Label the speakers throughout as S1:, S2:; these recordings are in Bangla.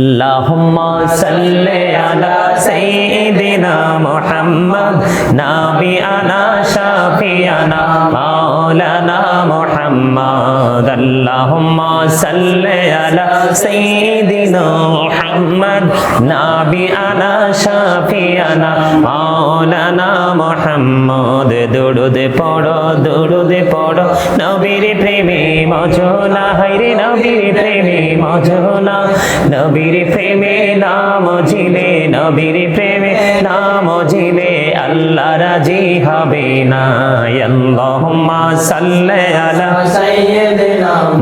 S1: اللهم صل على سيدنا محمد نبينا شافينا مولانا محمد اللهم صل على سيدنا محمد نبينا شافينا مولانا محمد দুরুদ পড়ো দুরুদ পড়ো নবীর প্রেমে মজনা হাইরে নবীর প্রেমে মজনা নবীর প্রেমে নাম জিলে নবীর প্রেমে নাম জিলে আল্লাহ রাজি হবে না। সাল্লাহ সাল্লি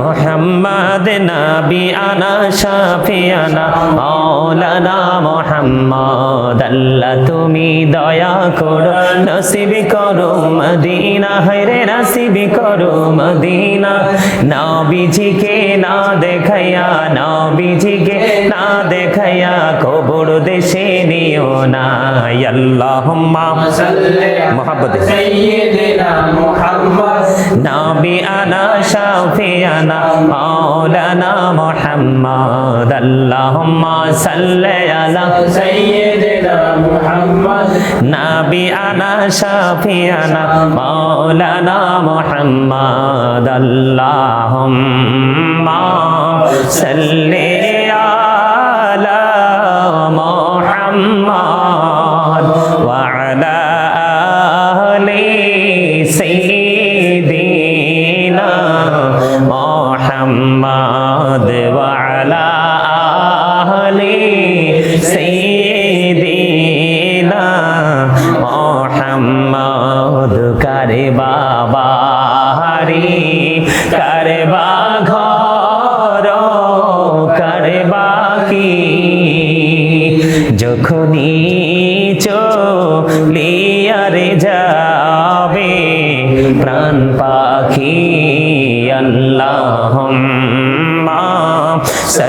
S1: মোহাম্মদ নবি আনা শাফিয়ানা মাওলানা মোহাম্মদ আল্লাহ তুমি দয়া করো নসিব করো মদিনা হরে নসিব করো মদিনা। নবীজিকে না দেখাইয়া নবীজিকে না দেখাইয়া কবর দেশে নিও না আল্লাহুম্মা
S2: সাল্লি
S1: মুহাম্মদ
S2: সাইয়্যিদিনা মুহাম্মদ
S1: ربي أنا شافينا مولانا محمد اللهم صل على
S2: سيدنا محمد.
S1: نبي أنا شافينا مولانا محمد اللهم صل على محمد. মুহাম্মদ ওয়া আলা আলি সাইয়্যিদিনা মুহাম্মদ কারে বাবারি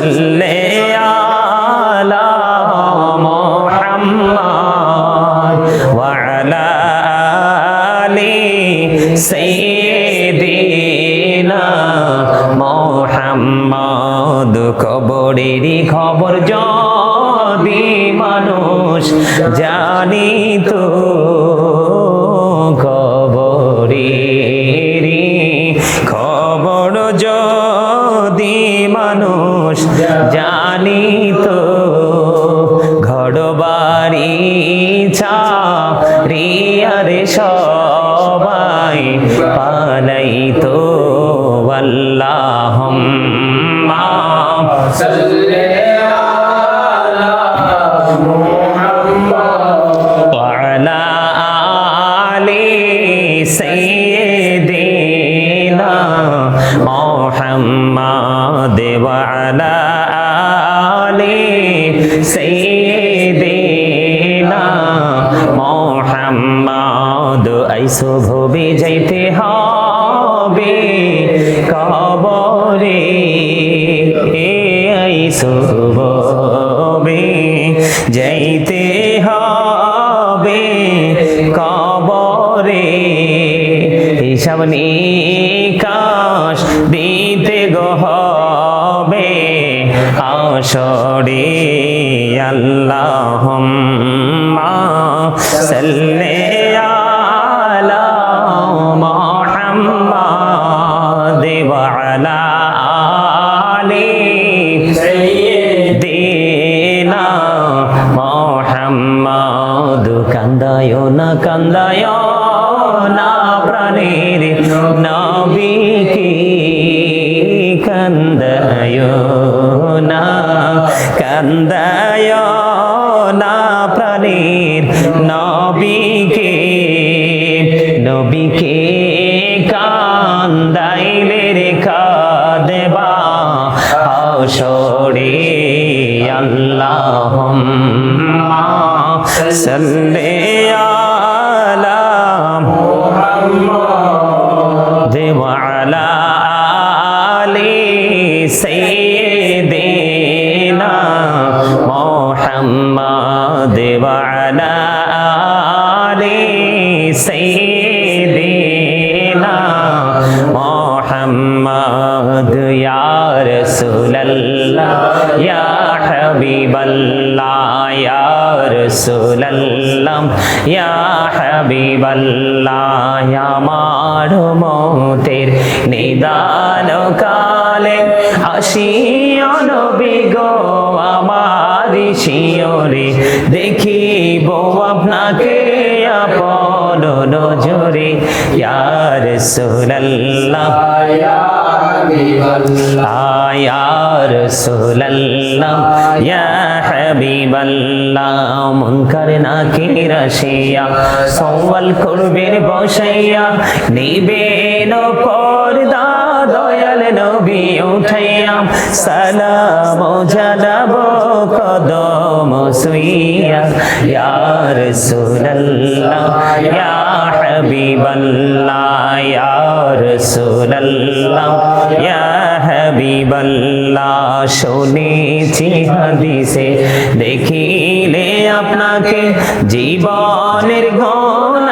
S1: সাল্লে আলা মোহাম্মদ ওয়ালা আলি সাইয়্যিদিনা মোহাম্মদ কবরেরই খবর রিয়ারে সবাই পালাই তো আল্লাহ
S2: صل
S1: so সাল্লি রাসূলাল্লাহ, ইয়া হাবিবাল্লাহ আমার মতের নিদান কালে আসিও নবী গো, আমার শিওরে দেখিব আপনাকে আপন নজরে, ইয়া রাসূলাল্লাহ।
S2: ইয়া হাবিবাল্লাহ
S1: ইয়া রাসূলাল্লাহ, ইয়া হাবিবাল্লাহ, মুনকার নাকির আসিয়া, সওয়াল করবেন বসাইয়া, নিবেন পর্দা দয়াল নবী উঠাইয়া, সালাম জানাব কদম সুইয়া, ইয়া রাসূলাল্লাহ, ইয়া হাবিবাল্লাহ ইয়া রাসূলাল্লাহ ইয়া হাবিবাল্লাহ শুনেছি হাদিসে দেখিলে আপনাকে জীবনের ঘনা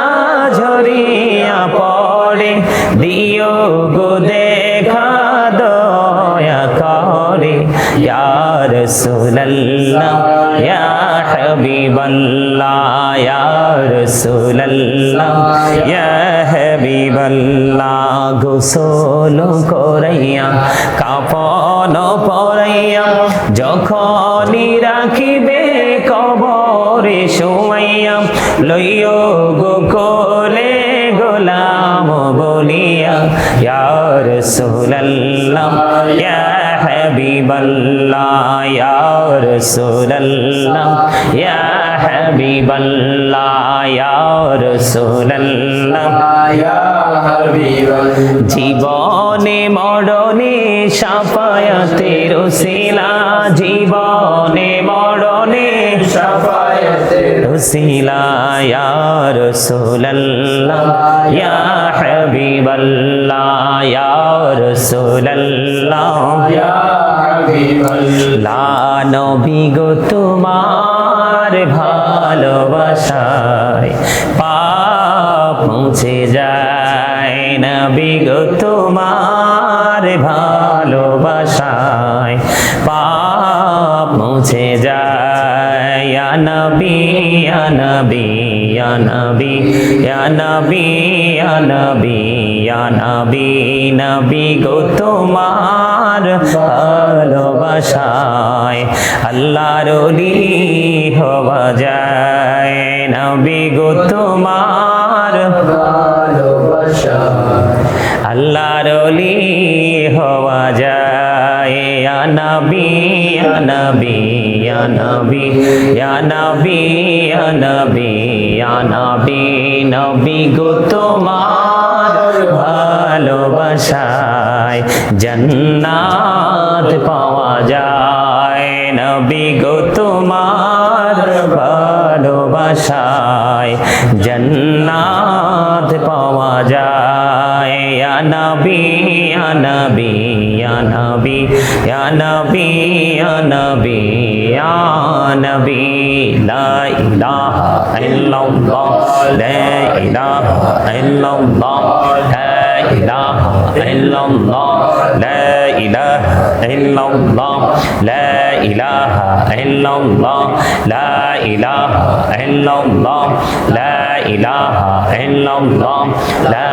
S1: রাসূলাল্লাহ, ইয়া হাবিবাল্লাহ, ইয়া রাসূলাল্লাহ, ইয়া হাবিবাল্লাহ, গোসল করাইয়া, কাপন পরাইয়া, যখনই রাখিবে কবরে শুমাইয়া, লইও গো কোলে গোলাম বলিয়া, ইয়া রাসূলাল্লাহ, ইয়া حبيب الله يا رسول الله يا حبيب
S2: الله يا رسول الله يا حبيب
S1: জীবনে মরণে সাফায়াতের সিলা জীবনে মরণে
S2: সাফা
S1: وسيلا يا رسول الله يا حبيب الله
S2: يا رسول
S1: الله يا حبيب الله لا نبي গো তোমার ভালোবাসায় পাপ মুছে যায় নবী গো তোমার ভালোবাসায় পাপ মুছে যায় ইয়া নবী ইয়া নবী ইয়া নবী ইয়া নবী ইয়া নবী ইয়া নবী নবী গো তোমার ভালোবাসায়। আল্লাহর অলি হওয়া যায়। নবী গো তোমার
S2: ভালোবাসা
S1: আল্লাহর অলি হওয়া যায়। ইয়া নবী ইয়া নবী ইয়া নবী ইয়া নবী ইয়া নবী ইয়া নবী তোমার ভালোবাসায় জান্নাত পাওয়া যায়। নবী গো তোমার ভালোবাসায় জান্নাত পাওয়া যায়। ইয়া নবী ya nabi ya nabi ya nabi ya nabi ya nabi la ilaha illallah la ilaha illallah la ilaha illallah la ilaha illallah la ilaha illallah la ilaha illallah la ilaha illallah la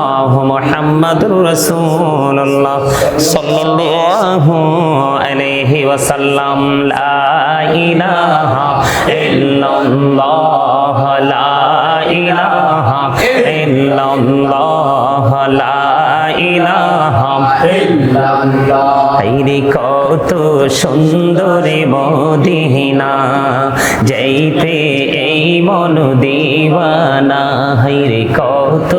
S1: মোহাম্মদুর রাসূলুল্লাহ সাল্লাল্লাহু আলাইহি ওয়াসাল্লাম লা ইলাহা ইল্লাল্লাহ লা ইলাহা
S2: ইল্লাল্লাহ,
S1: লা ইলাহা কত সুন্দরী মদিনা, যাইতে এই মন দিওয়ানা। হাইরে কত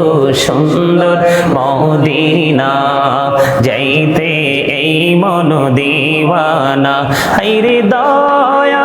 S1: সুন্দর মদিনা, যাইতে এই মন দিওয়ানা। হাইরে দয়া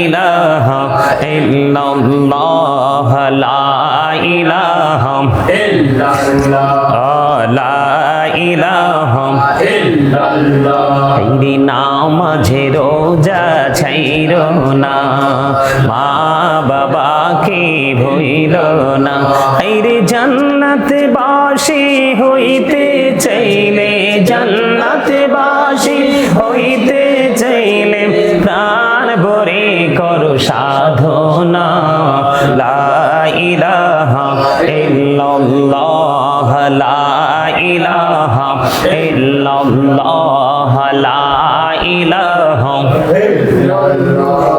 S1: ইলাহা ইল্লাল্লাহ লা ইলাহা
S2: illallah
S1: লা ইলাহা
S2: illallah
S1: হাইরে নামাজে রোজা ছাইর না মা বাবাকে ভইল না। হাইরে জান্নাতে বাসি হইতে চাইলে জান্নাতে বাসি হইতে সাধনা লা ইলাহা ইল্লাল্লাহ লা ইলাহা ইল্লাল্লাহ, লা ইলাহা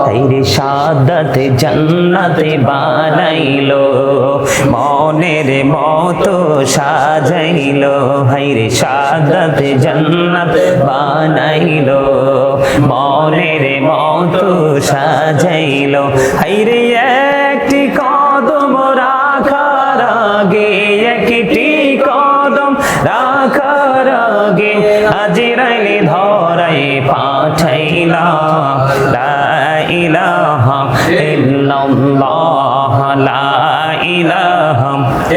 S1: হাইরে সাদাত জান্নাতে বানাইলো, মনের মতো সাজাইলো। হাইরে সাদাত জান্নাত বানাইলো, মনের মতো সাজাইলো। হাইরে পাঠাইলা লা ইলাহা ইল্লাল্লাহ, লা ইলাহা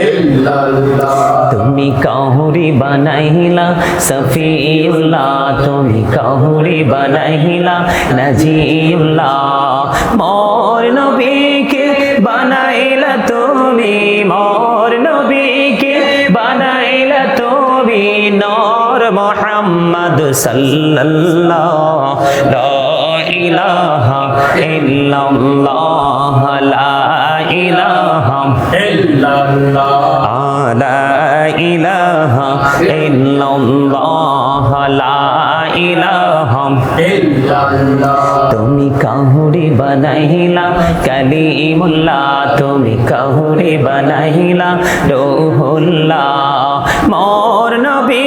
S2: illallah
S1: তুমি কাহুরি বানাইলা, সফিউল্লাহ। তুমি কাহুরি বানাইলা, নাজিউল্লাহ। মোর নবীকে বানাইলা তুমি, মোর নবীকে বানাইলা তুমি নর মোহাম্মদ সাল্লাল্লাহ লা ইলাহা ইল্লাল্লাহ লা ইলাহা ইল্লাল্লাহ লা ইলাহা ইল্লাল্লাহ লা ইলাহা
S2: ইল্লাল্লাহ।
S1: তুমি কাহুরে বানাইলা কালিমুল্লাহ তুমি কাহুরে বানাইলা রহুল্লাহ মোর নবী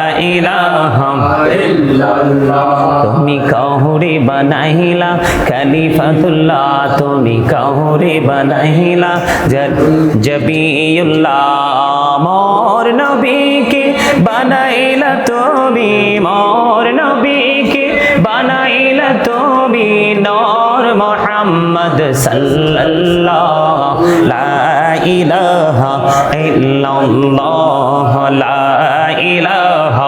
S1: ইলাহা তুমি কাহুরে বানাইলা খলিফাতুল্লাহ তুমি কাহুরে বানাইলা জবিউল্লাহ। মোর নবীকে বানাইলা তুমি, মোর নবীকে বানাইলা তুমি, নর মোহাম্মদ সাল্লাল্লাহ লা ইলাহা ইল্লাল্লাহ, লা ইলাহা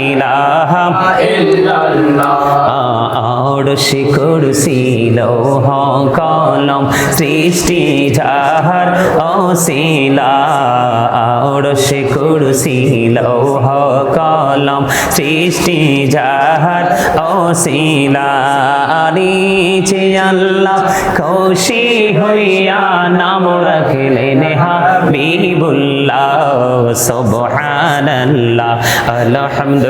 S1: ইলাহা কলম সৃষ্টি যাহার অশিলা। আরশি কলম সৃষ্টি যাহার অশিলা। আল্লাহ খুশি হইয়া নাম রাখলেন হাবিবুল্লাহ, সুবহানাল্লাহ, আলহামদুলিল্লাহ।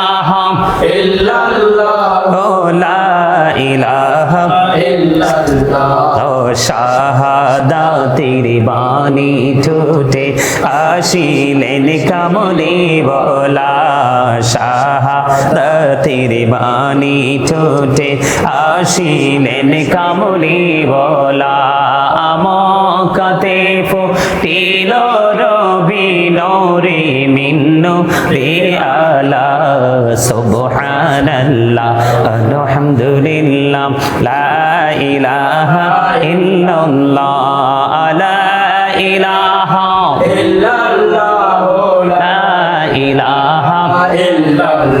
S2: illallah
S1: ও লা ইলাহা ও শাহাদাতির বাণী ছুটে আসিলেন কামলি বলা শাহাদাতির বাণী ছুটে আসিলেন কামলি বলা আমকাতে ফুটিল নূরে মিন নূরে আলা সুবহানাল্লাহ আলহামদুলিল্লাহ লা ইলাহা ইল্লাল্লাহ লা ইলাহা
S2: ইল্লাল্লাহ লা
S1: ইলাহা
S2: ইল্লাল্লাহ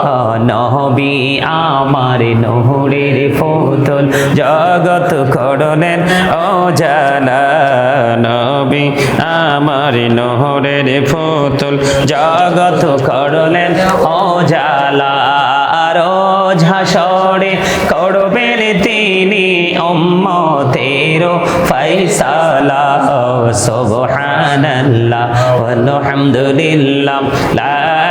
S1: নবী আমার নহরের ফতুল। জগৎ করলেন ও জালা নবী আমার নহরের ফতুল। জগত করলেন ও জালা আর ঝাসরে করবেন তিনি উম্মতের ফয়সালা। সুবহানাল্লাহ আলহামদুলিল্লাহ লা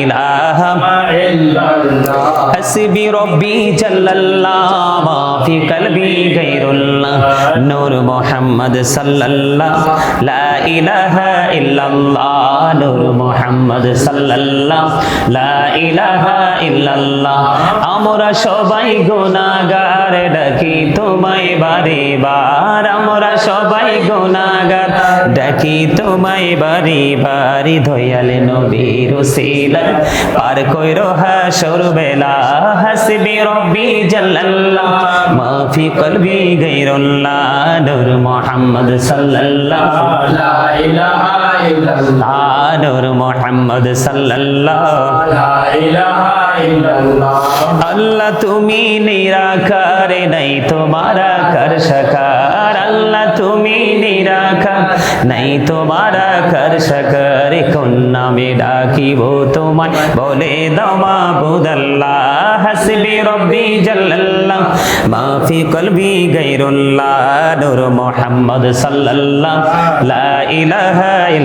S1: ইলাহ
S2: ইল্লাল্লাহ
S1: হাসবি রব্বি জাল্লাল্লাহ মা ফি কলবি গায়রুল্লাহ নূর মুহাম্মদ সাল্লাল্লাহ লা ইলাহ ইল্লাল্লাহ নূর মুহাম্মদ সাল্লাল্লাহ লা ইলাহ ইল্লাল্লাহ। আমরা সবাই গুনাহগার ডাকি তোমায় বারে বার। আমরা সবাই গুনাহগার ডাকি তোমায় বারে বারে। দয়াল নবীর সিল পার কইরো হাসর বেলা, হাসবি রব্বি জাল্লাল্লাহ, মাফি কলবি গায়রুল্লাহ, নূর মুহাম্মদ সাল্লাল্লাহ
S2: লা ইলাহা ইল্লাল্লাহ
S1: নূর মুহাম্মদ সাল্লাল্লাহ। আল্লাহ তুমি নিরাকার নাই, তোমারা কর সকার। আল্লাহ তুমি নিরাকার নাই, তোমারা কর সকার। কোন নামে ডাকিব তোমায়? বলে দমা বুদল্লাহ হাসবি রব্বি জাল্লাল্লাহ। মা ফি কলবি গায়রুল্লাহ, নূর মুহাম্মদ সাল্লাল্লাহ। লা ইলাহা